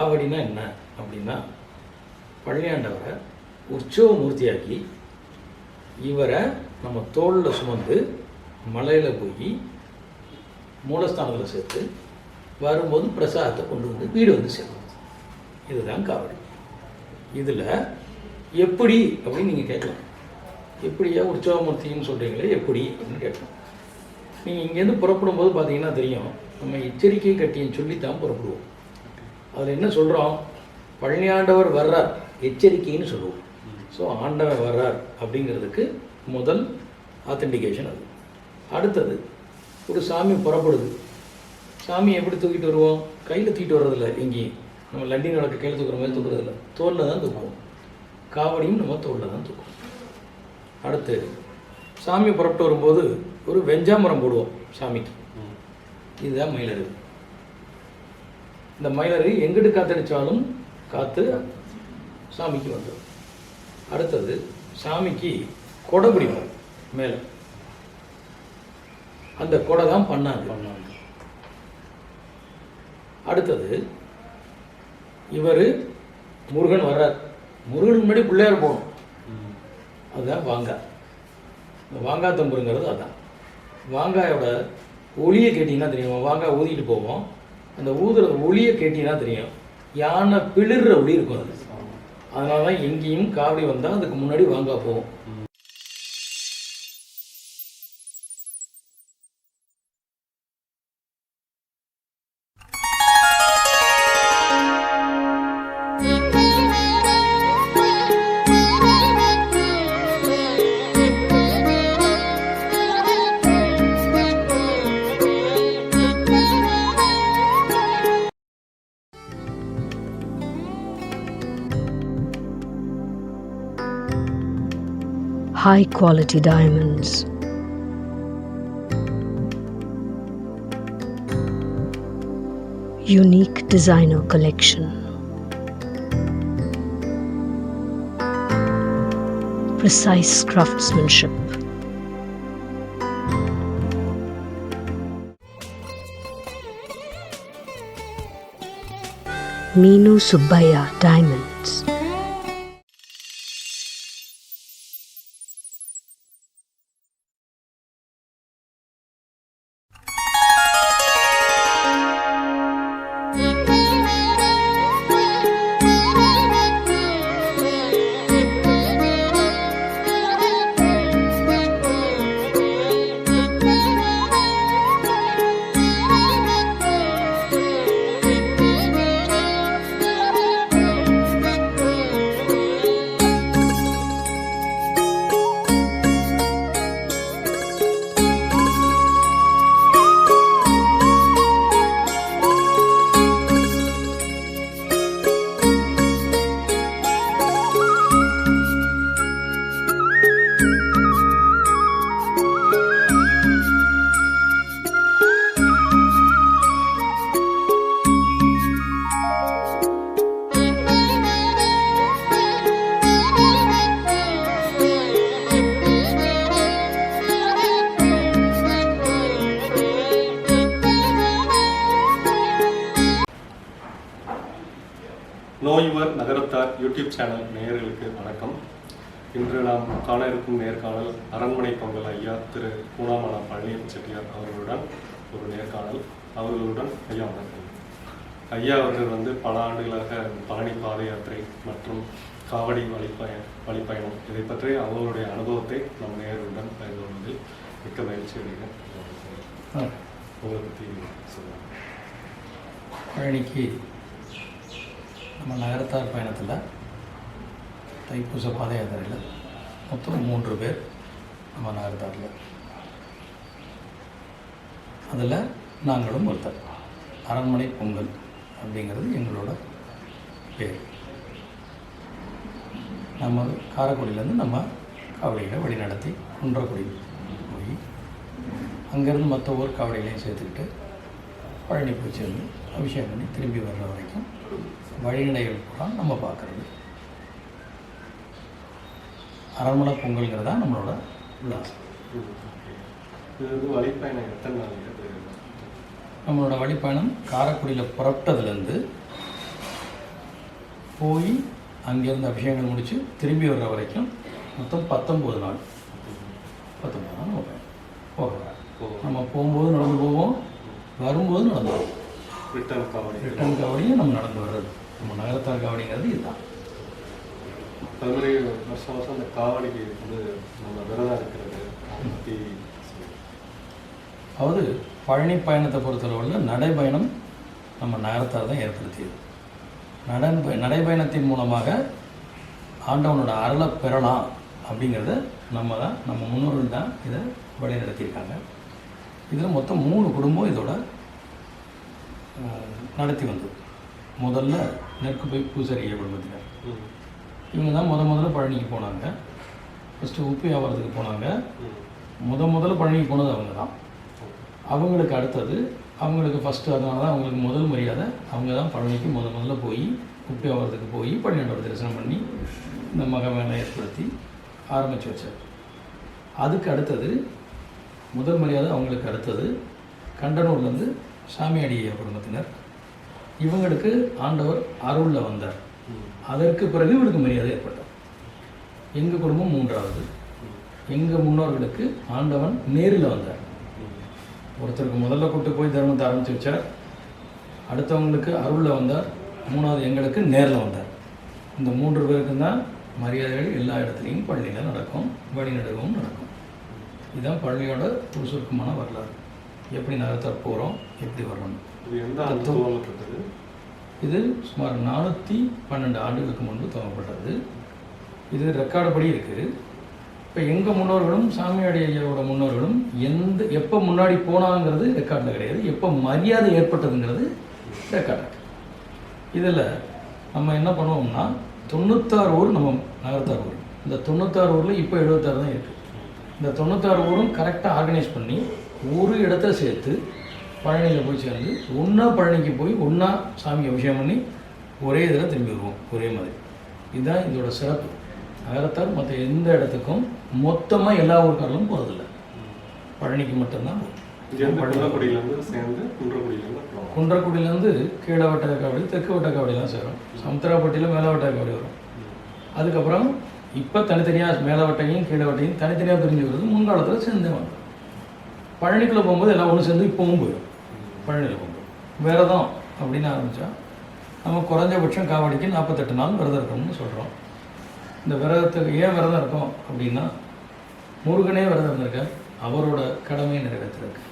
காவடினா என்ன? அப்படின்னா பழனியாண்டவரை உற்சவ மூர்த்தியாக்கி இவரை நம்ம தோளில் சுமந்து மலையில் போய் மூலஸ்தானத்தில் சேர்த்து வரும்போது பிரசாதத்தை கொண்டு வந்து வீடு வந்து சேர்க்கணும். இதுதான் காவடி. இதில் எப்படி அப்படின்னு நீங்கள் கேட்கலாம். எப்படியா உற்சவமூர்த்தின்னு சொல்கிறீங்களே எப்படி அப்படின்னு கேட்கலாம். நீங்கள் இங்கேருந்து புறப்படும் போது பார்த்தீங்கன்னா தெரியும் நம்ம எச்சரிக்கை கட்டின்னு சொல்லி தான் புறப்படுவோம். அதில் என்ன சொல்கிறோம் பழனியாண்டவர் வர்றார். எச்சரிக்கைன்னு சொல்லுவோம். ஸோ ஆண்டவர் வர்றார் அப்படிங்கிறதுக்கு முதல் ஆத்தென்டிகேஷன் அது. அடுத்தது ஒரு சாமி புறப்படுது. சாமி எப்படி தூக்கிட்டு வருவோம்? கையில் தூக்கிட்டு வர்றதில்ல எங்கேயும். நம்ம லண்டி நடக்க கையில் தூக்குற மாதிரி தூக்குறதில்ல. தோலில் தான் தூக்குவோம். காவடியும் நம்ம தோலில் தான் தூக்குவோம். அடுத்து சாமி புறப்பட்டு வரும்போது ஒரு வெஞ்சாமரம் போடுவோம் சாமிக்கு. இதுதான் மயிலருது இந்த மயிலரு எங்கிட்டு காத்தடிச்சாலும் காற்று சாமிக்கு வந்துடும் அடுத்தது சாமிக்கு கொடை பிடிக்கும் மேலே. அந்த கொடை தான் பண்ணாங்க பண்ணாங்க அடுத்தது இவர் முருகன் வர்றார். முருகன் முன்னாடி பிள்ளையார் போகணும். ம். அதுதான் வாங்காய் இந்த வாங்காய் தம்புருங்கிறது அதான். வாங்காயோட ஒளியை கேட்டிங்கன்னா தெரியும். வாங்காய் ஊதிக்கிட்டு போவோம். அந்த ஊதுற ஒளியை கேட்டிங்கன்னா தெரியும். யானை பிளிர்ற ஒளி இருக்கும் அது. அதனால தான் எங்கேயும் காவடி வந்தால் அதுக்கு முன்னாடி வாங்க போவோம். High quality diamonds. Unique designer collection. Precise craftsmanship. Minu Subbaya Diamonds. நோயுவர் நகரத்தார் யூடியூப் சேனல் நேயர்களுக்கு வணக்கம். இன்று நாம் காண இருக்கும் நேர்காணல் அரண்மனை பொங்கல் ஐயா திரு பூனாமலா பழனியன் செட்டியார் அவர்களுடன் ஒரு நேர்காணல். அவர்களுடன் ஐயா வணக்கம் ஐயா அவர்கள் வந்து பல ஆண்டுகளாக பழனி பாத யாத்திரை மற்றும் காவடி வழிப்பய வழிப்பயணம் இதை பற்றி அவர்களுடைய அனுபவத்தை நம் நேயர்களுடன் பகிர்ந்து கொள்வதில் மிக்க மகிழ்ச்சி அடைகிறேன். உங்களை பற்றி சொல்லுங்கள். பழனிக்கு நம்ம நகரத்தார் பயணத்தில் தைப்பூச பாத யாத்திரையில் மொத்தம் மூன்று பேர் நம்ம நகரத்தாரில். அதில் நாங்களும் ஒருத்தர். அரண்மனை பொங்கல் அப்படிங்கிறது எங்களோட பேர். நம்ம காரைக்குடியிலேருந்து நம்ம காவடிகளை வழிநடத்தி குன்றக்குடி போய் அங்கேருந்து மற்ற ஊர் காவடிகளையும் சேர்த்துக்கிட்டு பழனி போய் சேர்ந்து அபிஷேகம் பண்ணி திரும்பி வர்ற வரைக்கும் வழிநடைகள் பூரா நம்ம பார்க்குறது. அரண்மனை பொங்கல்ங்கிறது தான் நம்மளோட விலாசம். இது வந்து வழிப்பயணம் எத்தனை நாள் இது? நம்மளோட வழிப்பயணம் காரைக்குடியில் புறப்பட்டதுலேருந்து போய் அங்கேருந்து அபிஷேகங்கள் முடித்து திரும்பி வர்ற வரைக்கும் மொத்தம் பத்தொம்போது நாள். பத்தொம்பது நாள் ஓ நம்ம போகும்போது நடந்து போவோம். வரும்போது நடந்து வருவோம் ரிட்டர்ன் காவடி ரிட்டர்ன் காவடியும் நம்ம நடந்து வர்றது. நம்ம நகரத்தார் காவடிங்கிறது இதுதான். அது மாதிரி வருஷம் வருஷம் அந்த காவடிக்கு வந்து நம்ம விரதம் இருக்கிறது. அதாவது பழனி பயணத்தை பொறுத்தளவில் நடைபயணம் நம்ம நகரத்தார் தான் ஏற்படுத்தியது. நடன் நடைபயணத்தின் மூலமாக ஆண்டவனோட அருளை பெறலாம் அப்படிங்கிறத நம்ம தான் நம்ம முன்னோர்கள் தான் இதை வழி நடத்தியிருக்காங்க இதில் மொத்தம் மூணு குடும்பம் இதோட நடத்தி வந்தது. முதல்ல நெற்குப்பை பூசரிய குடும்பத்தினர் இவங்க தான் முத முதல்ல பழனிக்கு போனாங்க. ஃபஸ்ட்டு உப்பு வியாபாரத்துக்கு போனாங்க. முத முதல்ல பழனிக்கு போனது அவங்க தான். அவங்களுக்கு அடுத்தது அவங்களுக்கு ஃபஸ்ட்டு அதனால தான் அவங்களுக்கு முதல் மரியாதை அவங்க தான் பழனிக்கு முத முதல்ல போய் குப்பை ஆகிறதுக்கு போய் பழனியோட தரிசனம் பண்ணி இந்த மகமேலை ஏற்படுத்தி ஆரம்பித்து வச்சார். அதுக்கு அடுத்தது முதல் மரியாதை அவங்களுக்கு அடுத்தது கண்டனூர்லேருந்து சாமியாடி குடும்பத்தினர் இவங்களுக்கு ஆண்டவர் அருளில் வந்தார். அதற்கு பிறகு இவருக்கு மரியாதை ஏற்பட்டார் எங்கள் குடும்பம் மூன்றாவது. எங்கள் முன்னோர்களுக்கு ஆண்டவன் நேரில் வந்தார். ஒருத்தருக்கு முதல்ல கூட்டு போய் தர்மத்தை ஆரம்பித்து வச்சார். அடுத்தவங்களுக்கு அருளில் வந்தார். மூணாவது எங்களுக்கு நேரில் வந்தார். இந்த மூன்று பேருக்கும் தான் மரியாதைகள் எல்லா இடத்துலையும் பள்ளியில் நடக்கும் வழிநடுகவும் நடக்கும். இதுதான் பள்ளியோட ஒரு சுருக்கமான வரலாறு. எப்படி நகர்த்த போகிறோம் எப்படி வர்றோம் இது சுமார் நானூற்றி பன்னெண்டு ஆண்டுகளுக்கு முன்பு துவங்கப்பட்டது. இது ரெக்கார்டு படி இருக்குது இப்போ எங்கள் முன்னோர்களும் சாமியாடி ஐயாவோட முன்னோர்களும் எந்த எப்போ முன்னாடி போனாங்கிறது ரெக்கார்டில் கிடையாது. எப்போ மரியாதை ஏற்பட்டதுங்கிறது ரெக்கார்டு இதில் நம்ம என்ன பண்ணுவோம்னா தொண்ணூத்தாறு ஊர் நம்ம நகரத்தார் ஊர். இந்த தொண்ணூத்தாறு ஊரில் இப்போ எழுபத்தாறு தான் இருக்குது இந்த தொண்ணூத்தாறு ஊரும் கரெக்டாக ஆர்கனைஸ் பண்ணி ஒரு இடத்துல சேர்த்து பழனியில் போய் சேர்ந்து ஒன்றா பழனிக்கு போய் ஒன்றா சாமி அபிஷேகம் பண்ணி ஒரே இதில் திரும்பி வருவோம். ஒரே மாதிரி. இதுதான் இதோட சிறப்பு. நகரத்தார் மற்ற எந்த இடத்துக்கும் மொத்தமாக எல்லா ஊருக்காரர்களும் போகிறதில்ல பழனிக்கு மட்டும்தான் போகும். சேர்ந்து குன்றக்குடியிலேருந்து கீழே வட்ட காவடி தெற்கு வட்ட காவடிலாம் சேரும். சமுத்திராப்பட்டியில் மேலே வட்ட காவடி வரும். அதுக்கப்புறம் இப்போ தனித்தனியாக மேலே வட்டையும் கீழே வட்டையும் தனித்தனியாக பிரிஞ்சு வருது முன்காலத்தில் சேர்ந்தே வந்தோம். பழனிக்குள்ளே போகும்போது எல்லாம் ஒன்று சேர்ந்து இப்போவும் போயிடும் பழனியில் போகும்போது விரதம் அப்படின்னு ஆரம்பித்தா நம்ம குறைஞ்சபட்சம் காவடிக்கு நாற்பத்தெட்டு நாள் விரதம் இருக்கணும்னு சொல்கிறோம் இந்த விரதத்துக்கு ஏன் விரதம் இருக்கோம் அப்படின்னா முருகனே விரதம் இருந்திருக்கார் அவரோட கடமையை நிறைவேற்றிருக்கு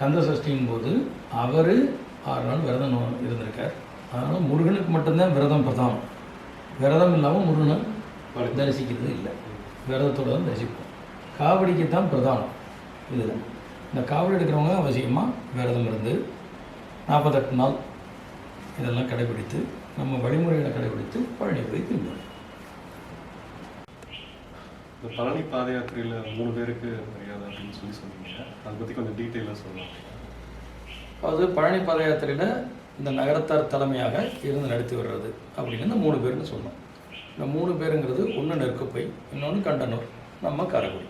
கந்த சஷ்டியின் போது அவர் ஆறு நாள் விரதம் இருந்திருக்கார். அதனால் முருகனுக்கு மட்டும்தான் விரதம் பிரதானம். விரதம் இல்லாமல் முருகனை தரிசிக்கிறது இல்லை. விரதத்தோட தான் தரிசிப்போம். காவடிக்கு தான் பிரதானம். இதில் இந்த காவடி எடுக்கிறவங்க அவசியமாக விரதம் இருந்து நாற்பத்தெட்டு நாள் இதெல்லாம் கடைபிடித்து நம்ம வழிமுறைகளை கடைபிடித்து பழனி போய் திரும்பணும் இந்த பழனி பாத யாத்திரையில் மூணு பேருக்கு மரியாதை அப்படின்னு சொல்லி சொன்னீங்க. அதை பற்றி கொஞ்சம் டீட்டெயிலாக சொல்லலாம். அதாவது பழனி பாத யாத்திரையில் இந்த நகரத்தார் தலைமையாக இருந்து நடத்தி வர்றது அப்படின்னு இந்த மூணு பேர்னு சொன்னோம். இந்த மூணு பேருங்கிறது ஒன்று நெற்குப்பை இன்னொன்று கண்டனூர் நம்ம காரைக்குடி.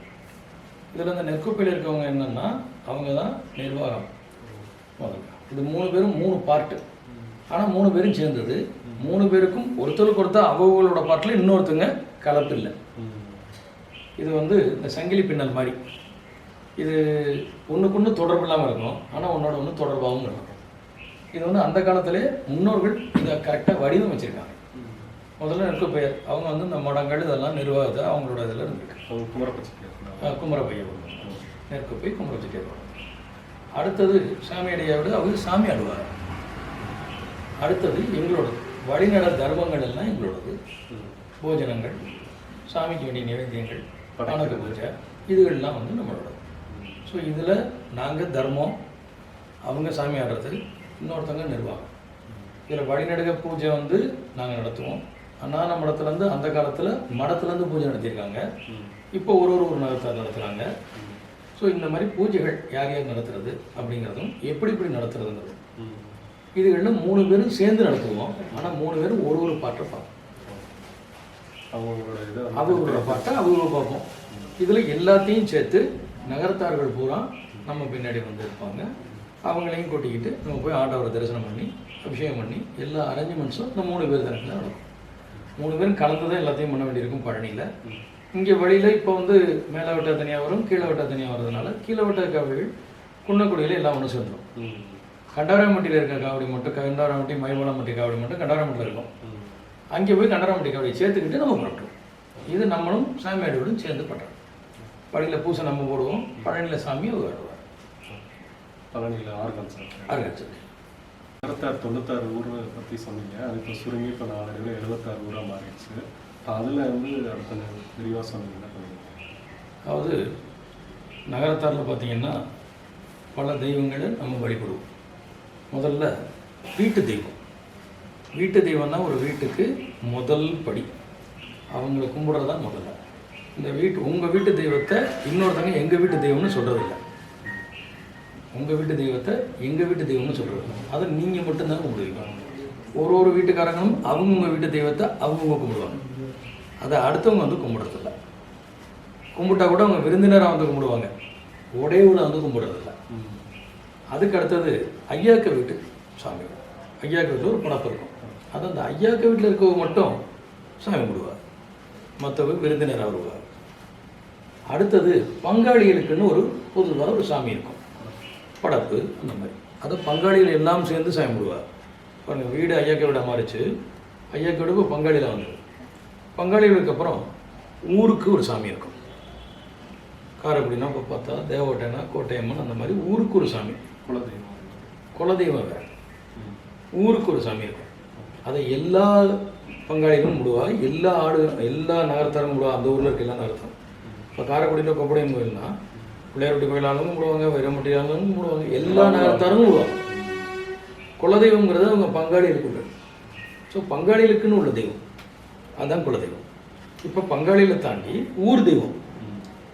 இதில் இந்த நெற்குப்பையில் இருக்கவங்க என்னென்னா அவங்க தான் நிர்வாகம் முதல்ல. இது மூணு பேரும் மூணு பார்ட்டு ஆனால் மூணு பேரும் சேர்ந்தது. மூணு பேருக்கும் ஒருத்தருக்கு ஒருத்தர் அவங்களோட பார்ட்டில் இன்னொருத்தங்க கலப்பு இல்லை இது வந்து இந்த சங்கிலி பின்னல் மாதிரி. இது ஒன்றுக்கு ஒன்று தொடர்பு இல்லாமல் இருக்கும். ஆனால் ஒன்றோட ஒன்று தொடர்பாகவும் இருக்கும். இது வந்து அந்த காலத்திலே முன்னோர்கள் இதை கரெக்டாக வடிவமைச்சிருக்காங்க. முதல்ல நெற்கு பெயர். அவங்க வந்து இந்த மடங்கள் இதெல்லாம் நிர்வாகத்தை அவங்களோட இதில் இருந்திருக்கு. குமரப்பச்சி குமரப்பைய நெற்குப்பை குமரச்சிட்டியார் அடுத்தது சாமியடியாவோடு அவர் சாமி ஆடுவார். அடுத்தது எங்களோடது வழிநட தர்மங்கள் எல்லாம் எங்களோடது. போஜனங்கள் சாமிக்கு வேண்டிய நிவேத்தியங்கள் வணக்க பூஜை இதுகள்லாம் வந்து நம்மளோட ஸோ இதில் நாங்கள் தர்மம் அவங்க சாமி ஆடுறது இன்னொருத்தவங்க நிர்வாகம். இதில் வழிநடுக பூஜை வந்து நாங்கள் நடத்துவோம். அண்ணான மடத்துலேருந்து அந்த காலத்தில் மடத்துலேருந்து பூஜை நடத்தியிருக்காங்க. இப்போ ஒரு ஒரு ஒரு நகரத்தார் நடத்துகிறாங்க ஸோ இந்த மாதிரி பூஜைகள் யார் யார் நடத்துறது அப்படிங்கிறதும் எப்படி எப்படி நடத்துறதுங்கிறது. இதுகளில் மூணு பேரும் சேர்ந்து நடத்துவோம். ஆனால் மூணு பேரும் ஒரு ஒரு பாட்டை பார்ப்போம் அவங்களோட இதை அவங்களோட பாட்டை அவங்க பார்ப்போம் இதில் எல்லாத்தையும் சேர்த்து நகரத்தார்கள் பூரா நம்ம பின்னாடி வந்து இருப்பாங்க. அவங்களையும் கூட்டிக்கிட்டு நம்ம போய் ஆண்டவரை தரிசனம் பண்ணி அபிஷேகம் பண்ணி எல்லா அரேஞ்ச்மெண்ட்ஸும் இந்த மூணு பேர் தரப்பில் நடக்கும். மூணு பேரும் கலந்து தான் எல்லாத்தையும் பண்ண வேண்டியிருக்கும் பழனியில். இங்கே வழியில் இப்போ வந்து மேலே வட்ட தனியாக வரும் கீழே வட்ட தனியாக வர்றதுனால கீழே வட்ட காவடிகள் குன்னக்குடியில் எல்லாம் ஒன்று சேர்ந்துடும். கண்டாராமட்டியில் இருக்க காவடி மட்டும் கண்டாராமட்டி மயிவளம்பட்டி காவடி மட்டும் கண்டாராமட்டியில் இருக்கும். அங்கே போய் கண்டாராமட்டி காவடியை சேர்த்துக்கிட்டு நம்ம புறப்பட்டுருவோம் இது நம்மளும் சாமியாடியோடும் சேர்ந்து பண்ணுறோம் பழனியில் பூசை நம்ம போடுவோம் பழனியில் சாமி அவர் வருவார். பழனியில் ஆர்கன் சார் அருகாச்சல் இருபத்தாறு தொண்ணூத்தாறு ஊரை பற்றி சொன்னீங்க. அது இப்போ சுருங்கி இப்போ நாலடைவில் எழுபத்தாறு ஊராக மாறிடுச்சு. இப்போ அதில் வந்து அடுத்த கொஞ்சம் விரிவாக சொன்னீங்கன்னா பண்ணுவீங்க அதாவது நகரத்தாரில் பார்த்தீங்கன்னா பல தெய்வங்களை நம்ம வழிபடுவோம். முதல்ல வீட்டு தெய்வம். வீட்டு தெய்வம்னா ஒரு வீட்டுக்கு முதல் படி. அவங்கள கும்பிட்றது தான் முதல்ல. இந்த வீட்டு உங்கள் வீட்டு தெய்வத்தை இன்னொருத்தங்க எங்கள் வீட்டு தெய்வம்னு சொல்கிறதில்ல உங்கள் வீட்டு தெய்வத்தை எங்கள் வீட்டு தெய்வம்னு சொல்கிறது அதை நீங்கள் மட்டும்தான் கும்பிடுவீங்க. ஒரு ஒரு வீட்டுக்காரங்களும் அவங்கவுங்க வீட்டு தெய்வத்தை அவங்கவுங்க கும்பிடுவாங்க. அதை அடுத்தவங்க வந்து கும்பிட்றதில்ல. கும்பிட்டா கூட அவங்க விருந்தினராக வந்து கும்பிடுவாங்க. உடையவுல வந்து கும்பிடுறதில்ல. ம். அதுக்கு அடுத்தது ஐயாக்க வீட்டு சாமி. ஐயாக்க வீட்டில் ஒரு படப்பு இருக்கும். அது அந்த ஐயாக்க வீட்டில் இருக்கவங்க மட்டும் சாமி கும்பிடுவார். மற்றவங்க விருந்தினராக வருவார். அடுத்தது பங்காளிகளுக்குன்னு ஒரு பொதுவாக ஒரு சாமி இருக்கும். படப்பு அந்த மாதிரி. அதை பங்காளிகள் எல்லாம் சேர்ந்து சாமி கும்பிடுவார். பாருங்க வீடு ஐயாக்க வீடாக மாறிச்சு ஐயாக்க வீடு இப்போ பங்காளியில் வந்து பங்காளிகளுக்கு அப்புறம் ஊருக்கு ஒரு சாமி இருக்கும். காரைக்குடினா இப்போ பார்த்தா தேவகோட்டைனா கோட்டையம்மன் அந்த மாதிரி ஊருக்கு ஒரு சாமி. குலதெய்வம். குலதெய்வம் வேறு. ஊருக்கு ஒரு சாமி இருக்கும். அதை எல்லா பங்காளிகளும் முடுவா எல்லா ஆடு எல்லா நகரத்தாரும் முடுவா அந்த ஊரில் இருக்க எல்லா நகரத்தாரும். இப்போ காரைக்குடியில் கொப்படையன் கோயில்னா பிள்ளையார்பட்டி கோயிலாலும் கும்பிடுவாங்க வைரம்பட்டியாலும் கும்பிடுவாங்க எல்லா நகரத்தாரும் கும்பிடுவாங்க குலதெய்வங்கிறது அவங்க பங்காளிகளுக்கு உள்ளது ஸோ பங்காளிகளுக்குன்னு உள்ள தெய்வம். அதுதான் குலதெய்வம். இப்போ பங்காளியில் தாண்டி ஊர் தெய்வம்.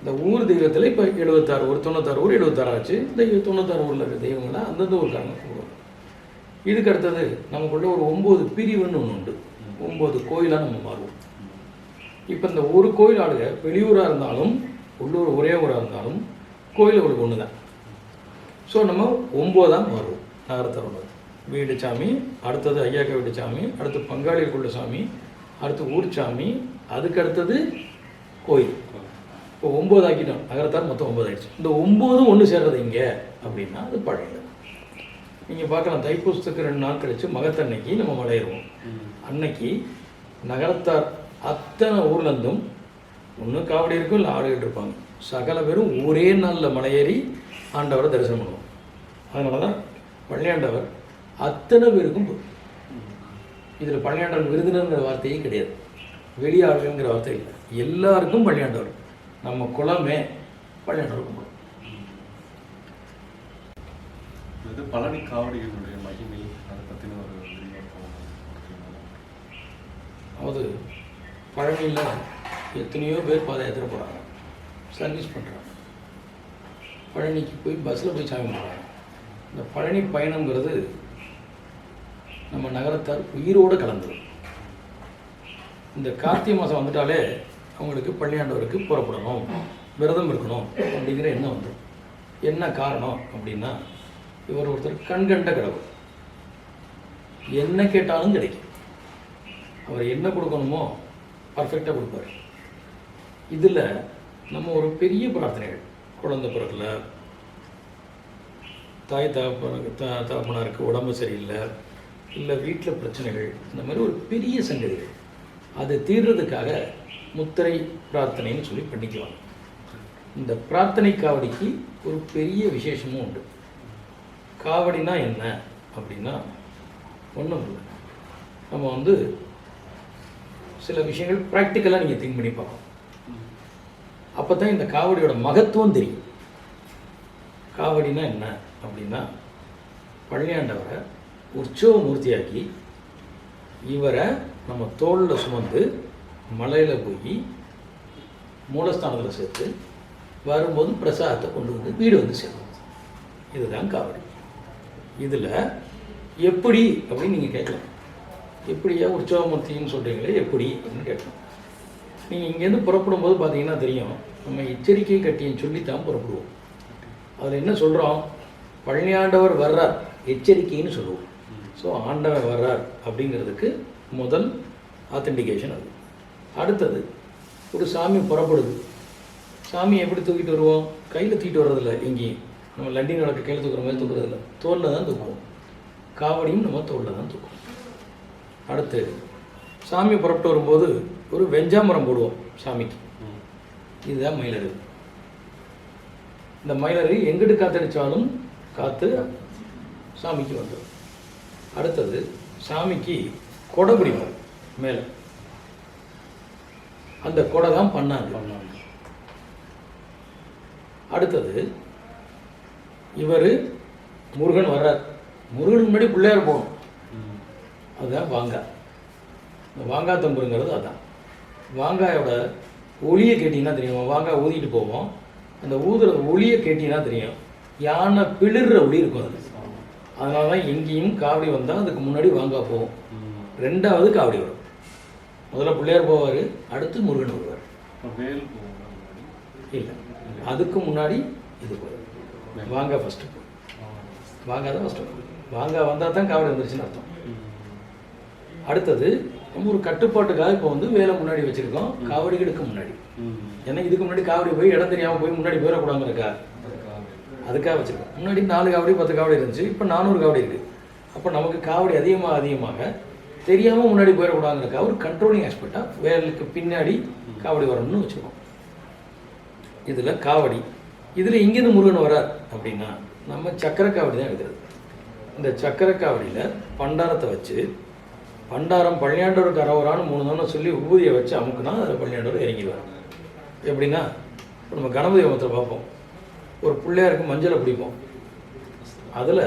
இந்த ஊர் தெய்வத்தில் இப்போ எழுபத்தாறு ஊர் தொண்ணூத்தாறு ஊர் எழுபத்தாறு ஆச்சு. இந்த தொண்ணூத்தாறு ஊரில் இருக்க தெய்வங்கள்லாம் அந்தந்த ஊருக்காரங்க கும்பிடுவாங்க இதுக்கு அடுத்தது நமக்குள்ள ஒரு ஒம்பது பிரிவுன்னு ஒன்று உண்டு. ஒம்பது கோயிலாக நம்ம மாறுவோம். இப்போ இந்த ஒரு கோயில் ஆளுக வெளியூராக இருந்தாலும் உள்ளூர் ஒரே ஊராக இருந்தாலும் கோயில் ஒரு ஒன்று தான் ஸோ நம்ம ஒம்போதான் வருவோம் நகரத்தில் உள்ளது வீடு சாமி அடுத்தது ஐயாக்க வீட்டு சாமி அடுத்து பங்காளிக்குள்ள சாமி அடுத்து ஊர் சாமி அதுக்கு அடுத்தது கோயில். இப்போ ஒம்பது ஆக்கிட்டோம் நகரத்தார் மொத்தம் ஒம்பது ஆகிடுச்சு இந்த ஒம்போதும் ஒன்று சேர்றது இங்கே அப்படின்னா அது பழையது நீங்கள் பார்க்கலாம் தைப்பூசத்துக்கு ரெண்டு நாள் கழிச்சு மகத்தன்னைக்கு நம்ம மலையிடுவோம் அன்னைக்கு நகரத்தார் அத்தனை ஊர்லேருந்தும் ஒன்று காவடி இருக்கும் இல்லை ஆடுகிட்டு இருப்பாங்க. சகல பேரும் ஒரே நாளில் மலையேறி ஆண்டவரை தரிசனம் பண்ணுவோம். அதனால தான் பழனியாண்டவர் அத்தனை பேருக்கும் இதில் பழனியாண்டவர் விருந்தினர்ங்கிற வார்த்தையே கிடையாது. வெளியாளுங்கிற வார்த்தை இல்லை. எல்லாருக்கும் பழனியாண்டவர் நம்ம குலமே பழனியாண்டவர் கும்பிடும் இது பழனி காவடிகளுடைய மகிமை அதை பற்றின ஒரு அதாவது பழனியில் எத்தனையோ பேர் பாத யாத்திரை போகிறாங்க சர்வீஸ் பண்ணுறாங்க பழனிக்கு போய் பஸ்ஸில் போய் சாமி பண்ணுறாங்க இந்த பழனி பயணங்கிறது நம்ம நகரத்தார் உயிரோடு கலந்தது. இந்த கார்த்திகை மாதம் வந்துட்டாலே அவங்களுக்கு பள்ளியாண்டவருக்கு புறப்படணும் விரதம் இருக்கணும் அப்படிங்கிற எண்ணம் வந்துடும் என்ன காரணம் அப்படின்னா இவர் ஒருத்தர் கண்கண்ட கடவுள் என்ன கேட்டாலும் கிடைக்கும். அவர் என்ன கொடுக்கணுமோ பர்ஃபெக்டாக கொடுப்பாரு. இதில் நம்ம ஒரு பெரிய பிரார்த்தனைகள். குழந்தை பிறக்கல. தாய் தகப்பனுக்கு த தகப்பனாருக்கு உடம்பு சரியில்லை. இல்லை வீட்டில் பிரச்சனைகள். இந்த மாதிரி ஒரு பெரிய சங்கதிகள். அது தீர்றதுக்காக முத்திரை பிரார்த்தனைன்னு சொல்லி பண்ணிக்குவாங்க இந்த பிரார்த்தனை காவடிக்கு ஒரு பெரிய விசேஷமும் உண்டு. காவடினா என்ன அப்படின்னா ஒன்றும் இல்லை. நம்ம வந்து சில விஷயங்கள் ப்ராக்டிக்கலாக நீங்கள் திங்க் பண்ணி பார்க்கணும். அப்போ தான் இந்த காவடியோட மகத்துவம் தெரியும். காவடினா என்ன அப்படின்னா பழனியாண்டவரை உற்சவ மூர்த்தியாக்கி இவரை நம்ம தோளில் சுமந்து மலையில் போய் மூலஸ்தானத்தில் சேர்த்து வரும்போது பிரசாதத்தை கொண்டு வந்து வீடு வந்து சேர்க்கணும். இதுதான் காவடி. இதில் எப்படி அப்படின்னு நீங்கள் கேட்கலாம். எப்படியா உற்சவமூர்த்தின்னு சொல்கிறீங்களே எப்படி அப்படின்னு கேட்கலாம். நீங்கள் இங்கேருந்து புறப்படும் போது பார்த்தீங்கன்னா தெரியும். நம்ம எச்சரிக்கை கட்டியும் சொல்லித்தான் புறப்படுவோம். அதில் என்ன சொல்கிறோம் பழனியாண்டவர் வர்றார். எச்சரிக்கைன்னு சொல்லுவோம். ஸோ ஆண்டவர் வர்றார் அப்படிங்கிறதுக்கு முதல் ஆத்தென்டிகேஷன் அது. அடுத்தது ஒரு சாமி புறப்படுது. சாமி எப்படி தூக்கிட்டு வருவோம்? கையில் தூக்கிட்டு வர்றதில்ல எங்கேயும். நம்ம லண்டன் நடக்க கையில் தூக்குற மாதிரி தூக்குறதில்ல. தோளில் தான் தூக்குவோம். காவடியும் நம்ம தோலில் தான் தூக்குவோம். அடுத்து சாமி புறப்பட்டு வரும்போது ஒரு வெஞ்சாமரம் போடுவோம் சாமிக்கு. இதுதான் மயிலறு இந்த மயிலறு எங்கிட்டு காத்தடிச்சாலும் காற்று சாமிக்கு வந்துடும் அடுத்தது சாமிக்கு கொடை பிடிக்கும் மேலே. அந்த கொடை தான் பண்ணாங்க பண்ணாங்க அடுத்தது இவர் முருகன் வர்றார். முருகனுக்கு முன்னாடி பிள்ளையார் போகணும். அதுதான் வாங்காய் இந்த வாங்காய் தம்புருங்கிறது அதான். வாங்காயோட ஒளியை கேட்டிங்கன்னா தெரியும். வாங்காய் ஊதிட்டு போவோம். அந்த ஊதுற ஒளியை கேட்டிங்கன்னா தெரியும். யானை பிளிர்ற ஒளி இருக்கும் அது. அதனால தான் எங்கேயும் காவடி வந்தால் அதுக்கு முன்னாடி வாங்காய் போவோம். ரெண்டாவது காவடி வரும். முதல்ல பிள்ளையார் போவார் அடுத்து முருகன் வருவார்? இல்லை. அதுக்கு முன்னாடி இது போகும் வாங்காய் ஃபஸ்ட்டு போகும் ஆ. வாங்காய் தான் ஃபஸ்ட்டு போகும் வந்தால் தான் காவடி வந்துருச்சுன்னு அர்த்தம். அடுத்தது நம்ம ஒரு கட்டுப்பாட்டுக்காக இப்போ வந்து வேலை முன்னாடி வச்சுருக்கோம். காவடி எடுக்க முன்னாடி. ஏன்னா இதுக்கு முன்னாடி காவடி போய் இடம் தெரியாமல் போய் முன்னாடி போயிடக்கூடாங்கிறக்கா அதுக்காக. அதுக்காக வச்சுருக்கோம். முன்னாடி நாலு காவடி பத்து காவடி இருந்துச்சு. இப்போ நானூறு காவடி இருக்குது அப்போ நமக்கு காவடி அதிகமாக அதிகமாக தெரியாமல் முன்னாடி போயிடக்கூடாங்கிறக்கா ஒரு கண்ட்ரோலிங் ஆஸ்பெக்டாக வேலுக்கு பின்னாடி காவடி வரணும்னு வச்சுருக்கோம். இதில் காவடி. இதில் இங்கேருந்து முருகன் வரார் அப்படின்னா நம்ம சக்கரை காவடி தான் எடுக்கிறது. இந்த சக்கரை காவடியில் பண்டாரத்தை வச்சு பண்டாரம் பள்ளியாண்டவருக்கு அறவரான்னு மூணு தவணை சொல்லி உபூதியை வச்சு அமுக்குனா அதில் பள்ளியாண்டூர் இறங்கிடுவார். எப்படின்னா இப்போ நம்ம கணபதி ஹோமத்தில் பார்ப்போம். ஒரு பிள்ளையாருக்கு மஞ்சளை பிடிப்போம். அதில்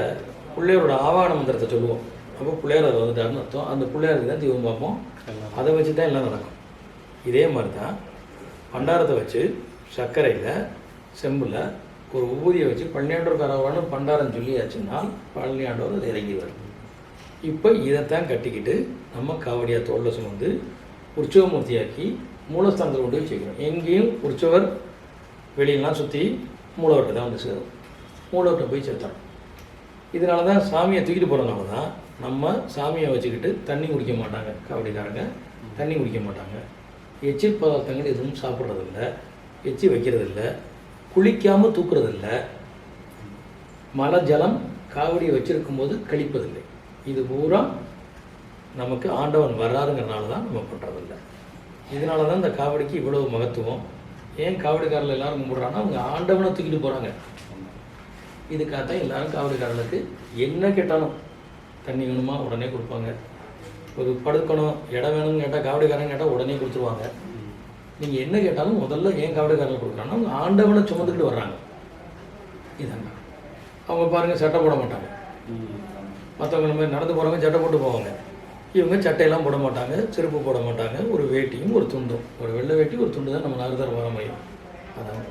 பிள்ளையாரோட ஆவாகன மந்திரத்தை சொல்லுவோம். அப்போ பிள்ளையார் அதை வந்துட்டாருன்னு அர்த்தம். அந்த பிள்ளையாருக்கு தான் தீபம் பார்ப்போம். அதை வச்சு தான் எல்லாம் நடக்கும். இதே மாதிரி தான் பண்டாரத்தை வச்சு சர்க்கரையில் செம்பில் ஒரு உபூதியை வச்சு பள்ளியாண்டூர் கரவான்னு பண்டாரம் சொல்லியாச்சுன்னா பழனியாண்டவர் அதை இறங்கிடுவார். இப்போ இதைத்தான் கட்டிக்கிட்டு நம்ம காவடியாக தோளில் சுமந்து உற்சவமூர்த்தியாக்கி மூலஸ்தானத்தில் கொண்டு போய் வச்சுக்கிறோம். எங்கேயும் உற்சவர் வெளியெல்லாம் சுற்றி மூலவர்கிட்ட தான் வந்து சேரும். மூலவர்கிட்ட போய் சேர்த்தோம் இதனால தான் சாமியை தூக்கிட்டு போகிறனால தான் நம்ம சாமியை வச்சுக்கிட்டு தண்ணி குடிக்க மாட்டாங்க காவடிக்காரங்க. தண்ணி குடிக்க மாட்டாங்க. எச்சில் பதார்த்தங்கள் எதுவும் சாப்பிட்றதில்ல எச்சி வைக்கிறதில்ல குளிக்காமல் தூக்குறதில்ல. மலை ஜலம் காவடியை வச்சிருக்கும் போது கழிப்பதில்லை. இது பூரா நமக்கு ஆண்டவன் வர்றாருங்கிறனால தான் நம்ம பண்ணுறதில்ல இதனால தான் இந்த காவடிக்கு இவ்வளவு மகத்துவம். ஏன் காவடிக்காரில் எல்லாரும் கும்பிட்றாங்கன்னா அவங்க ஆண்டவனை தூக்கிட்டு போகிறாங்க இதுக்காக தான் எல்லாரும் காவடிக்காரர்களுக்கு என்ன கேட்டாலும் தண்ணி வேணுமா? உடனே கொடுப்பாங்க. ஒரு படுக்கணும் இடம் வேணும்னு கேட்டால் காவடிக்காரன் கேட்டால் உடனே கொடுத்துருவாங்க. நீங்கள் என்ன கேட்டாலும் முதல்ல ஏன் காவடிக்காரர்கள் கொடுக்குறாங்கன்னா அவங்க ஆண்டவனை சுமந்துக்கிட்டு வர்றாங்க. இதாங்க அவங்க பாருங்கள் சட்டை போட மாட்டாங்க. மற்றவங்க மாதிரி நடந்து போகிறவங்க சட்டை போட்டு போவாங்க. இவங்க சட்டையெல்லாம் போட மாட்டாங்க செருப்பு போட மாட்டாங்க ஒரு வேட்டியும் ஒரு துண்டும். ஒரு வெள்ளை வேட்டி ஒரு துண்டு தான் நம்ம நாரதர் வர முடியும். அதான்.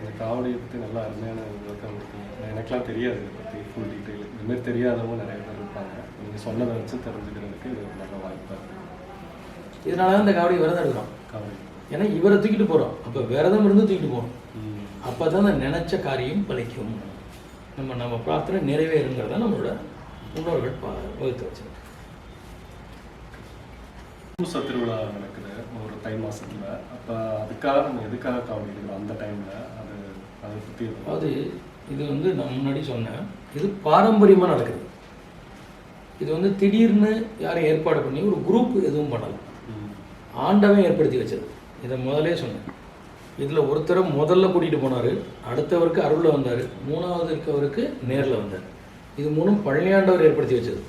இந்த காவடியை பற்றி நல்லா அருமையான விளக்கம் எனக்கெல்லாம் தெரியாது இதை பற்றி ஃபுல் டீட்டெயில் இதுமாரி தெரியாதவங்க நிறைய பேர் இருப்பாங்க. நீங்கள் சொன்னதை வச்சு தெரிஞ்சுக்கிறதுக்கு இது நல்ல வாய்ப்பாக இருக்குது இதனால தான் இந்த காவடி விரதம் எடுக்கிறோம். காவடி. ஏன்னா இவரை தூக்கிட்டு போகிறோம் அப்போ விரதம் இருந்து தூக்கிட்டு போகணும். ம். அப்போ தான் அந்த நினச்ச காரியம் பலிக்கும். நம்ம நம்ம பிரார்த்தனை நிறைவேறுங்கிறத நம்மளோட முன்னோர்கள் வகுத்து வச்சிருக்கோம் பூச திருவிழா நடக்குது ஒரு தை மாசத்துல. அப்போ அதுக்காக நம்ம எதுக்காக காவடி எடுக்கிறோம்? அந்த டைமில் அது அதை பற்றி அதாவது இது வந்து நான் முன்னாடி சொன்னேன். இது பாரம்பரியமாக நடக்குது. இது வந்து திடீர்னு யாரும் ஏற்பாடு பண்ணி ஒரு குரூப் எதுவும் பண்ணலை. ஆண்டவன் ஏற்படுத்தி வச்சது. இதை முதலே சொன்னேன். இதில் ஒருத்தரை முதல்ல கூட்டிகிட்டு போனார். அடுத்தவருக்கு அருளில் வந்தார். மூணாவது இருக்கவருக்கு நேரில் வந்தார். இது மூணும் பழனியாண்டவர் ஏற்படுத்தி வச்சது.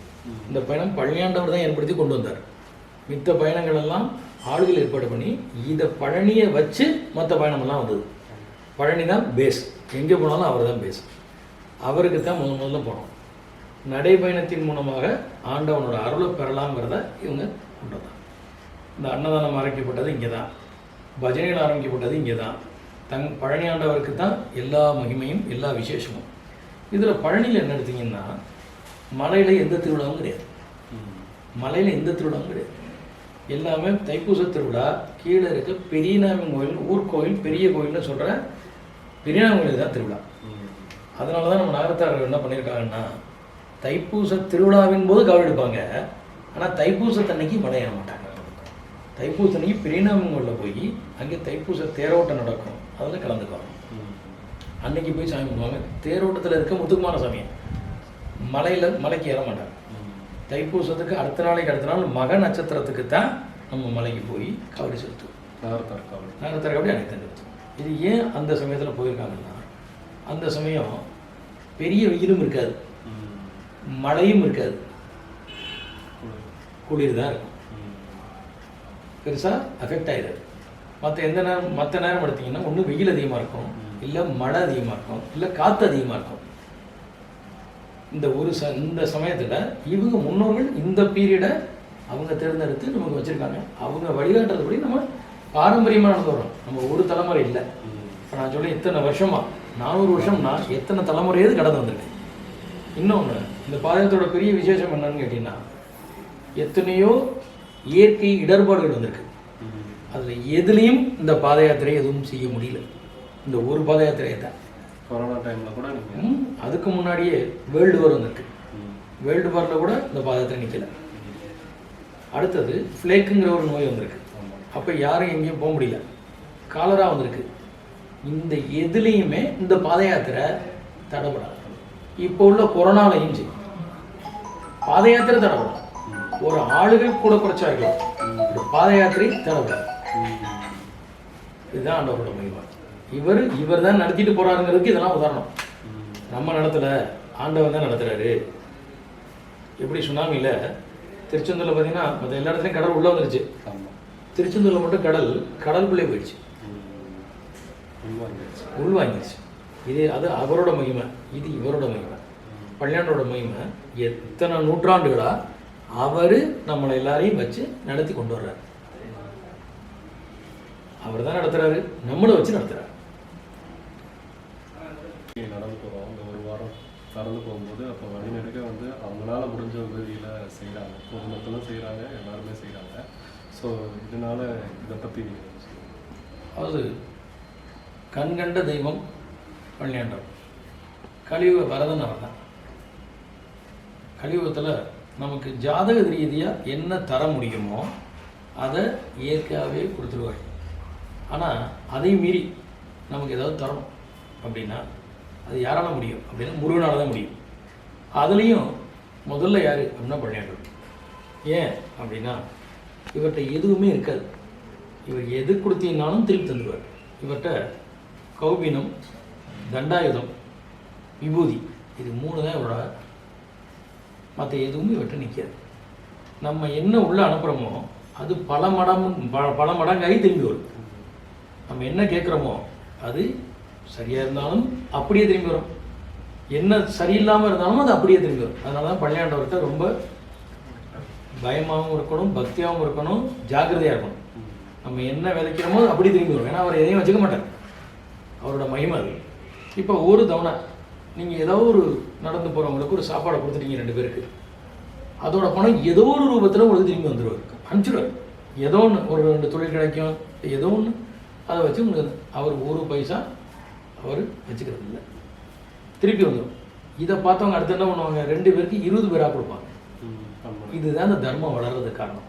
இந்த பயணம் பழனியாண்டவர் தான் ஏற்படுத்தி கொண்டு வந்தார். மித்த பயணங்கள் எல்லாம் ஆளுகள் ஏற்பாடு பண்ணி இதை பழனியை வச்சு மற்ற பயணமெல்லாம் வந்தது. பழனி தான் பேஸ் எங்கே போனாலும் அவர் தான் பேஸ் அவருக்கு தான் முதல் முதல்ல போனோம். நடைபயணத்தின் மூலமாக ஆண்டவனோட அருளை பெறலாங்கிறத இவங்க கொண்டு வந்தாங்க. இந்த அன்னதானம் ஆரம்பிக்கப்பட்டது இங்கே தான் பஜனைகள் ஆரம்பிக்கப்பட்டது இங்கே தான் தங் பழனி ஆண்டவருக்கு தான் எல்லா மகிமையும் எல்லா விசேஷமும். இதில் பழனியில் என்ன எடுத்தீங்கன்னா மலையில் எந்த திருவிழாவும் கிடையாது. மலையில் எந்த திருவிழாவும் கிடையாது. எல்லாமே தைப்பூச திருவிழா கீழே இருக்க பெரியநாமி கோயில் ஊர்கோயில் பெரிய கோயில்னு சொல்கிற பெரியநாமி கோயில் தான் திருவிழா. அதனால தான் நம்ம நகரத்தார்கள் என்ன பண்ணியிருக்காங்கன்னா தைப்பூச திருவிழாவின் போது கவலை எடுப்பாங்க. ஆனால் தைப்பூசத்தன்னைக்கு மலை மாட்டாங்க. தைப்பூசத்தன்னைக்கு கோயிலில் போய் அங்கே தைப்பூச தேரோட்டம் நடக்கும். அதில் கலந்துக்குவாங்க. அன்னைக்கு போய் சாமி கும்பிடுவாங்க. தேரோட்டத்தில் இருக்க முத்துக்குமார சாமி மலையில் மலைக்கு ஏற மாட்டாங்க. தைப்பூசத்துக்கு அடுத்த நாளைக்கு அடுத்த நாள் மக நட்சத்திரத்துக்கு தான் நம்ம மலைக்கு போய் காவடி செலுத்துவோம். நகரத்தார் காவல் நகரத்தில் அப்படி அனைத்து நிறுத்தும் இது ஏன் அந்த சமயத்தில் போயிருக்காங்கன்னா அந்த சமயம் பெரிய வெயிலும் இருக்காது. மழையும் இருக்காது. குளிர். தான் இருக்கும். பெருசாக அஃபெக்ட் ஆயிடாது மற்ற எந்த நேரம் மற்ற நேரம் எடுத்தீங்கன்னா ஒன்று வெயில் அதிகமாக இருக்கும். இல்லை மழை அதிகமாக இருக்கும் இல்லை காற்று அதிகமாக இருக்கும். இந்த ஒரு ச இந்த சமயத்தில் இவங்க முன்னோர்கள் இந்த பீரியடை அவங்க தேர்ந்தெடுத்து நமக்கு வச்சுருக்காங்க. அவங்க வழிகாட்டுறதுபடி நம்ம பாரம்பரியமாக நடந்து வரோம் நம்ம ஒரு தலைமுறை இல்லை. இப்போ நான் சொல்ல இத்தனை வருஷமா நானூறு வருஷம்னா எத்தனை தலைமுறையாவது கடந்து வந்திருக்கு இன்னொன்று இந்த பாதத்தோட பெரிய விசேஷம் என்னன்னு கேட்டிங்கன்னா எத்தனையோ இயற்கை இடர்பாடுகள் வந்திருக்கு. அதில் எதுலேயும் இந்த பாத யாத்திரை எதுவும் செய்ய முடியல. இந்த ஒரு பாத யாத்திரையை தான் கொரோனா டைமில் கூட அதுக்கு முன்னாடியே வேர்ல்டு வார் வந்திருக்கு. வேர்ல்டு வாரில் கூட இந்த பாத யாத்திரை நிற்கல அடுத்தது ஃப்ளேக்குங்கிற ஒரு நோய் வந்திருக்கு. அப்போ யாரும் எங்கேயும் போக முடியல. காலரா வந்திருக்கு. இந்த எதுலேயுமே இந்த பாத யாத்திரை தடைபடாது. இப்போ உள்ள கொரோனாலையும் சரி. பாத யாத்திரை தடைபடாது ஒரு ஆளுகள் கூட குறைச்சாக்கலாம் இந்த பாத யாத்திரை தடைபடாது. இதுதான் ஆண்டவரோட மகிமை இவர் இவர் தான் நடத்திட்டு போறாருங்கிறதுக்கு இதெல்லாம் உதாரணம். நம்ம நடத்தல ஆண்டவன் தான் நடத்துறாரு. எப்படி சுனாமியில் திருச்செந்தூரில் பார்த்தீங்கன்னா மற்ற எல்லா இடத்துலையும் கடல் உள்ளே வந்துருச்சு. திருச்செந்தூரில் மட்டும் கடல் கடலுக்குள்ளே போயிடுச்சு. உள்வாங்கிடுச்சு இது அது அவரோட மகிமை. இது இவரோட மகிமை. பள்ளியாண்டோட மகிமை. எத்தனை நூற்றாண்டுகளா அவர் நம்மளை எல்லாரையும் வச்சு நடத்தி கொண்டு வர்றாரு. அவர் தான் நடத்துறாரு. நம்மளை வச்சு நடத்துறாரு இங்கே நடந்து போகிறோம் இந்த ஒரு கடந்து போகும்போது அப்போ வழிநெடுக்க வந்து அவங்களால முடிஞ்ச உதவியில் செய்கிறாங்க பொதுமக்களும் செய்கிறாங்க எல்லாருமே செய்கிறாங்க ஸோ இதனால் இதை பற்றி நீங்கள் அதாவது கண்கண்ட தெய்வம் பள்ளியாண்டவர் கலியுக வரதன் அவர் தான் கலியுகத்தில் நமக்கு ஜாதக ரீதியாக என்ன தர முடியுமோ அதை இயற்கையாகவே கொடுத்துருவார் ஆனால் அதை மீறி நமக்கு ஏதாவது தரணும் அப்படின்னா அது யாரால முடியும்? அப்படின்னா முருகனால தான் முடியும். அதுலேயும் முதல்ல யார்? அப்படின்னா பழனியாண்டவர் ஏன் அப்படின்னா இவர்கிட்ட எதுவுமே இருக்காது. இவர் எது கொடுத்தீங்கனாலும் திருப்பி தந்துடுவார் இவர்கிட்ட கௌபீனம் தண்டாயுதம் விபூதி இது மூணு தான் இவரோட மற்ற எதுவும் இவர்கிட்ட நிற்காது நம்ம என்ன உள்ளே அனுப்புகிறோமோ அது பல மடம் ப- பல மடங்காகி திரும்பி வரும். நம்ம என்ன கேட்குறோமோ அது சரியாக இருந்தாலும் அப்படியே திரும்பி வரும். என்ன சரியில்லாமல் இருந்தாலும் அது அப்படியே திரும்பி வரும். அதனால தான் பள்ளியாண்டவர்கிட்ட ரொம்ப பயமாகவும் இருக்கணும் பக்தியாகவும் இருக்கணும் ஜாக்கிரதையாக இருக்கணும். நம்ம என்ன விதைக்கிறோமோ அது அப்படி திரும்பி வரும். ஏன்னா அவர் எதையும் வச்சுக்க மாட்டார். அவரோட மகிமை அது. இப்போ ஒரு தவணை நீங்கள் ஏதோ ஒரு நடந்து போகிறவங்களுக்கு ஒரு சாப்பாடை கொடுத்துட்டீங்க ரெண்டு பேருக்கு. அதோட பணம் ஏதோ ஒரு ரூபத்தில் உங்களுக்கு திரும்பி வந்துடுவார் அனுப்பிச்சிடுவார் ஏதோ ஒன்று ஒரு ரெண்டு தொழில் கிடைக்கும் ஏதோ ஒன்று அதை வச்சு உங்களுக்கு அவர் ஒரு பைசா அவர் வச்சுக்கிறது இல்லை. திருப்பி வந்துடும் இதை பார்த்தவங்க அடுத்து என்ன பண்ணுவாங்க? ரெண்டு பேருக்கு இருபது பேராக கொடுப்பாங்க. இதுதான் இந்த தர்மம் வளர்றதுக்கு காரணம்.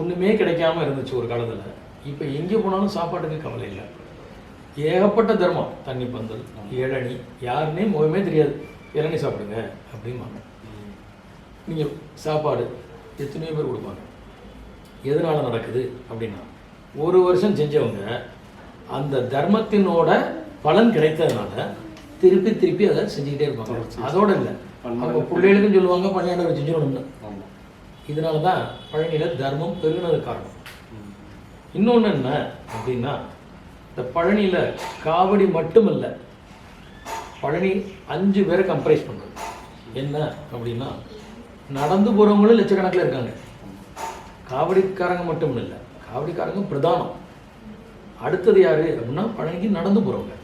ஒன்றுமே கிடைக்காம இருந்துச்சு ஒரு காலத்தில். இப்போ எங்கே போனாலும் சாப்பாட்டுக்கு கவலை இல்லை. ஏகப்பட்ட தர்மம். தண்ணி பந்தல் இளநி யாருன்னே முகமே தெரியாது. இளநி சாப்பிடுங்க அப்படிம்பாங்க. நீங்கள் சாப்பாடு எத்தனையோ பேர் கொடுப்பாங்க. எதனால நடக்குது அப்படின்னா ஒரு வருஷம் செஞ்சவங்க அந்த தர்மத்தினோட பலன் கிடைத்ததுனால திருப்பி திருப்பி அதை செஞ்சுக்கிட்டே இருப்பாங்க. அதோட இல்லை. அவங்க பிள்ளைகளுக்கும் சொல்லுவாங்க செஞ்சுக்கணும்னு ஆமாம் இதனால தான் பழனியில் தர்மம் பெருகினதுக்கு காரணம். இன்னொன்று என்ன அப்படின்னா இந்த பழனியில் காவடி மட்டும் இல்லை பழனி அஞ்சு பேரை கம்பரைஸ் பண்ணுறது என்ன அப்படின்னா நடந்து போகிறவங்களும் லட்சக்கணக்கில் இருக்காங்க. காவடிக்காரங்க மட்டும் இல்லை காவடிக்காரங்க பிரதானம். அடுத்தது யார் அப்படின்னா பழனிக்கு நடந்து போகிறவங்க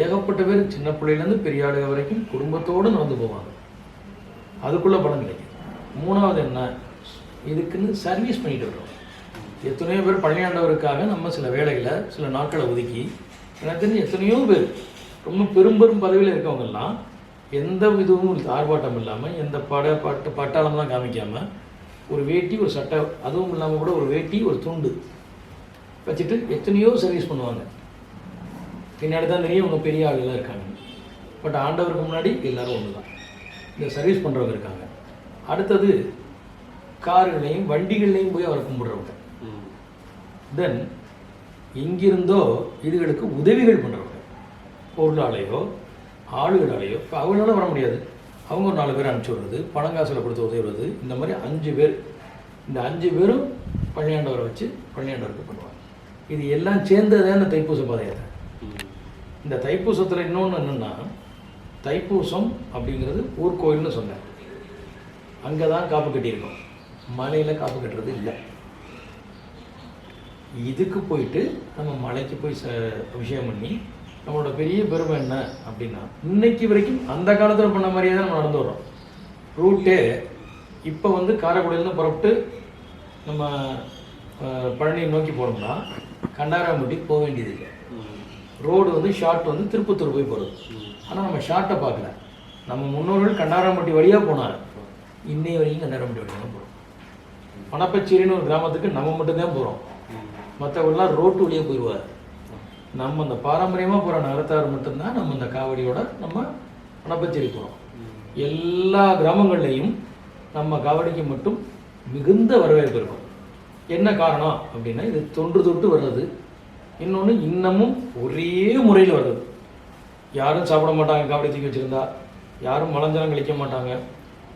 ஏகப்பட்ட பேர் சின்ன பிள்ளையிலேருந்து பெரிய ஆளுக வரைக்கும் குடும்பத்தோடு நடந்து போவாங்க. அதுக்குள்ளே பணம் கிடைக்கும். மூணாவது என்ன? இதுக்குன்னு சர்வீஸ் பண்ணிட்டு வர்றோம் எத்தனையோ பேர் பழனியாண்டவருக்காக நம்ம சில வேலைகளை சில நாட்களை ஒதுக்கி எனக்கு தெரிஞ்சு எத்தனையோ பேர் ரொம்ப பெரும் பெரும் பதவியில் இருக்கவங்கெல்லாம் எந்த இதுவும் ஆர்ப்பாட்டம் இல்லாமல் எந்த பட பட்டு பட்டாளம்லாம் காமிக்காமல் ஒரு வேட்டி ஒரு சட்டை அதுவும் இல்லாமல் கூட ஒரு வேட்டி ஒரு துண்டு வச்சுட்டு எத்தனையோ சர்வீஸ் பண்ணுவாங்க. பின்னாடி தான் தெரியும் இவங்க பெரிய ஆளுகளாக இருக்காங்க. பட் ஆண்டவருக்கு முன்னாடி எல்லாரும் ஒன்று தான் இந்த சர்வீஸ் பண்ணுறவங்க இருக்காங்க. அடுத்தது கார்களையும் வண்டிகள்லையும் போய் அவரை கும்பிட்றவங்க. ம். தென் இங்கிருந்தோ இதுகளுக்கு உதவிகள் பண்ணுறவங்க பொருளாலேயோ ஆளுகளாலேயோ இப்போ அவங்களால வர முடியாது. அவங்க ஒரு நாலு பேர் அனுப்பிச்சி விடுறது பணங்காசில் கொடுத்து உதவுறது இந்த மாதிரி அஞ்சு பேர் இந்த அஞ்சு பேரும் பழனியாண்டவரை வச்சு பழனியாண்டவருக்கு பண்ணுவாங்க. இது எல்லாம் சேர்ந்ததே இந்த தைப்பூச பாதையாக இந்த தைப்பூசத்தில் இன்னொன்று என்னென்னா தைப்பூசம் அப்படிங்கிறது ஊர்கோயில்னு சொன்னேன் அங்கே தான் காப்பு கட்டியிருக்கோம். மலையில் காப்பு கட்டுறது இல்லை. இதுக்கு போயிட்டு நம்ம மலைக்கு போய் ச அபிஷேகம் பண்ணி நம்மளோட பெரிய பெருமை என்ன அப்படின்னா இன்னைக்கு வரைக்கும் அந்த காலத்தில் பண்ண மாதிரியே தான் நம்ம நடந்து வரோம் ரூட்டே இப்போ வந்து காரைக்குடியிலேருந்து புறப்பட்டு நம்ம பழனியை நோக்கி போனோம்னா கண்டாராம்பட்டி போக வேண்டியது இல்லை ரோடு வந்து ஷார்ட் வந்து திருப்பத்தூர் போய் போகிறது ஆனால் நம்ம ஷார்ட்டை பார்க்கல. நம்ம முன்னோர்கள் கண்ணாரம்பட்டி வழியாக போனார். இன்னைய வரைக்கும் கண்ணாரம்பட்டி வழியாக தான் போகிறோம் பணப்பச்சேரின்னு ஒரு கிராமத்துக்கு நம்ம மட்டும்தான் போகிறோம் மற்றவர்கள்லாம் ரோட்டு வழியாக போயிடுவார் நம்ம அந்த பாரம்பரியமாக போகிற நகரத்தார் மட்டும்தான் நம்ம இந்த காவடியோட நம்ம பணப்பச்சேரி போகிறோம் எல்லா கிராமங்கள்லையும் நம்ம காவடிக்கு மட்டும் மிகுந்த வரவேற்பு இருக்கும். என்ன காரணம் அப்படின்னா இது தொன்று தொட்டு வர்றது. இன்னொன்று இன்னமும் ஒரே முறையில் வர்றது யாரும் சாப்பிட மாட்டாங்க காவடி தூக்கி வச்சுருந்தா. யாரும் மலஞ்சலம் கழிக்க மாட்டாங்க.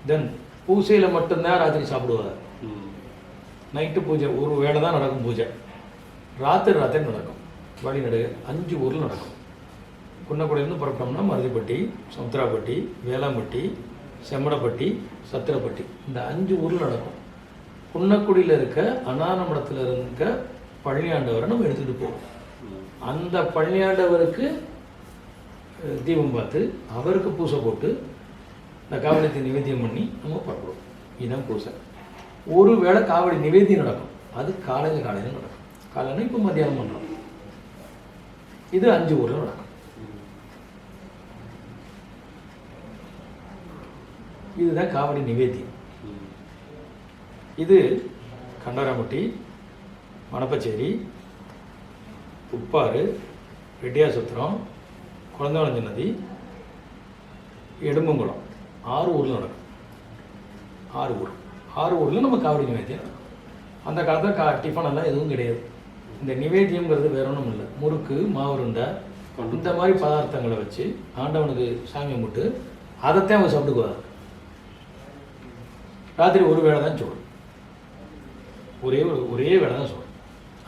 தென் பூசையில் மட்டும்தான் ராத்திரி சாப்பிடுவாங்க. ம். நைட்டு பூஜை ஒரு வேளை தான் நடக்கும் பூஜை. ராத்திரி ராத்திரி நடக்கும். வழிநடுக அஞ்சு ஊரில் நடக்கும். குன்னக்குடியிலேருந்து புறப்பட்டோம்னா மருதிப்பட்டி சமுத்திராப்பட்டி வேளாம்பட்டி செம்மடப்பட்டி சத்திரப்பட்டி. இந்த அஞ்சு ஊரில் நடக்கும். குன்னக்குடியில் இருக்க அனானமடத்தில் இருக்க பழனியாண்டவரை நம்ம எடுத்துகிட்டு போவோம். அந்த பழனியாண்டவருக்கு தீபம் பார்த்து அவருக்கு பூசை போட்டு இந்த காவடித்தை நிவேத்தியம் பண்ணி நம்ம புறப்படுவோம் இதுதான் பூசை. ஒரு வேளை காவடி நிவேத்தியம் நடக்கும். அது காலையில் காலையில் நடக்கும். காலையில் இப்போ மத்தியானம் பண்ணுறோம் இது அஞ்சு ஊரில் நடக்கும். இதுதான் காவடி நிவேத்தியம். இது கண்டாராம்பட்டி மணப்பச்சேரி உப்பாறு ரெட்டியாசத்திரம் குழந்தைவளஞ்சி நதி எடும்பங்குளம். ஆறு ஊரில் நடக்கும். ஆறு ஊர். ஆறு ஊரில் நம்ம காவடி நிவேத்தியம் அந்த காலத்தில் கா டிஃபன் எல்லாம் எதுவும் கிடையாது. இந்த நிவேத்தியங்கிறது வேற ஒன்றும் இல்லை. முறுக்கு மாவுருண்டை இந்த மாதிரி பதார்த்தங்களை வச்சு ஆண்டவனுக்கு சாமி கும்பிட்டு அதைத்தான் அவங்க சாப்பிட்டுக்குவாங்க ராத்திரி ஒரு வேளை தான் சோறு. ஒரே ஒரு ஒரே வேளை தான் சோறு.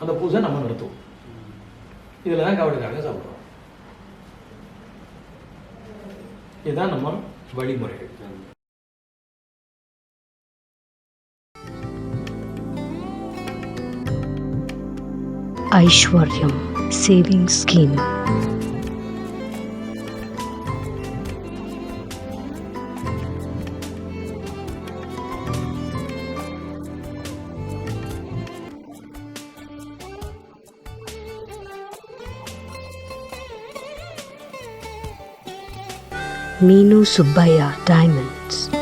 அந்த பூஜை நம்ம நடத்துவோம். இதில் தான் காவடிக்காரங்க சாப்பிடுவோம் இதுதான் நம்ம வழிமுறைகள். Aishwaryam saving scheme Meenu Subbaya Diamonds.